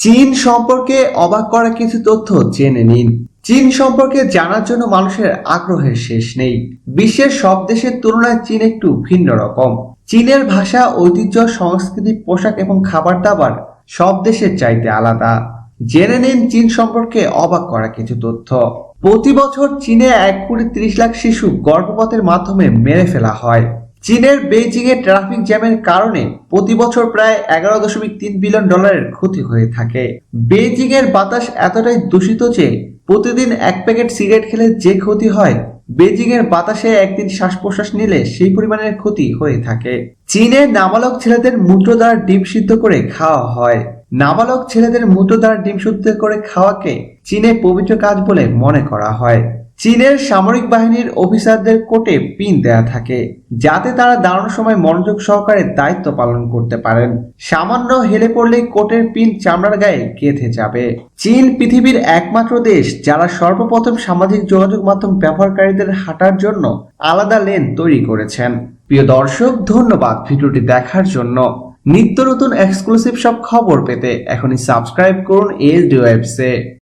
চীন সম্পর্কে অবাক করা কিছু তথ্য জেনে নিন। চীন সম্পর্কে জানার জন্য মানুষের আগ্রহের শেষ নেই। বিশ্বের সব দেশের তুলনায় চীন একটু ভিন্ন রকম। চীনের ভাষা, ঐতিহ্য, সংস্কৃতি, পোশাক এবং খাবার দাবার সব দেশের চাইতে আলাদা। জেনে নিন চীন সম্পর্কে অবাক করা কিছু তথ্য। প্রতি বছর চীনে এক কোটি ত্রিশ লাখ শিশু গর্ভপাতের মাধ্যমে মেরে ফেলা হয়। চীনের বেইজিং এ ট্রাফিক জ্যামের কারণে প্রতি বছর প্রায় এগারো দশমিক তিন বিলিয়ন ডলারের ক্ষতি হয়ে থাকে। বেইজিং এর বাতাস এতটাই দূষিত যে প্রতিদিন এক প্যাকেট সিগারেট খেলে যে ক্ষতি হয় বেজিং এর বাতাসে একদিন শ্বাস প্রশ্বাস নিলে সেই পরিমাণের ক্ষতি হয়ে থাকে। চীনে নাবালক ছেলেদের মূত্র দ্বারা ডিম সিদ্ধ করে খাওয়া হয়। নাবালক ছেলেদের মূত্র দ্বারা ডিম সিদ্ধ করে খাওয়াকে চীনে পবিত্র কাজ বলে মনে করা হয়। চীনের সামরিক বাহিনীর অফিসারদের কোটে পিন দেয়া থাকে, যাতে তারা দাঁড়ানোর সময় মনোযোগ সহকারে দায়িত্ব পালন করতে পারেন। সামান্য হেলে পড়লেই কোটের পিন চামড়ার গায়ে গেঁথে যাবে। চীন পৃথিবীর একমাত্র দেশ, যারা সর্বপ্রথম সামাজিক যোগাযোগ মাধ্যম ব্যবহারকারীদের হাঁটার জন্য আলাদা লেন তৈরি করেছেন। প্রিয় দর্শক, ধন্যবাদ ভিডিওটি দেখার জন্য। নিত্য নতুন এক্সক্লুসিভ সব খবর পেতে এখনই সাবস্ক্রাইব করুন এস ডি ওয়েবসে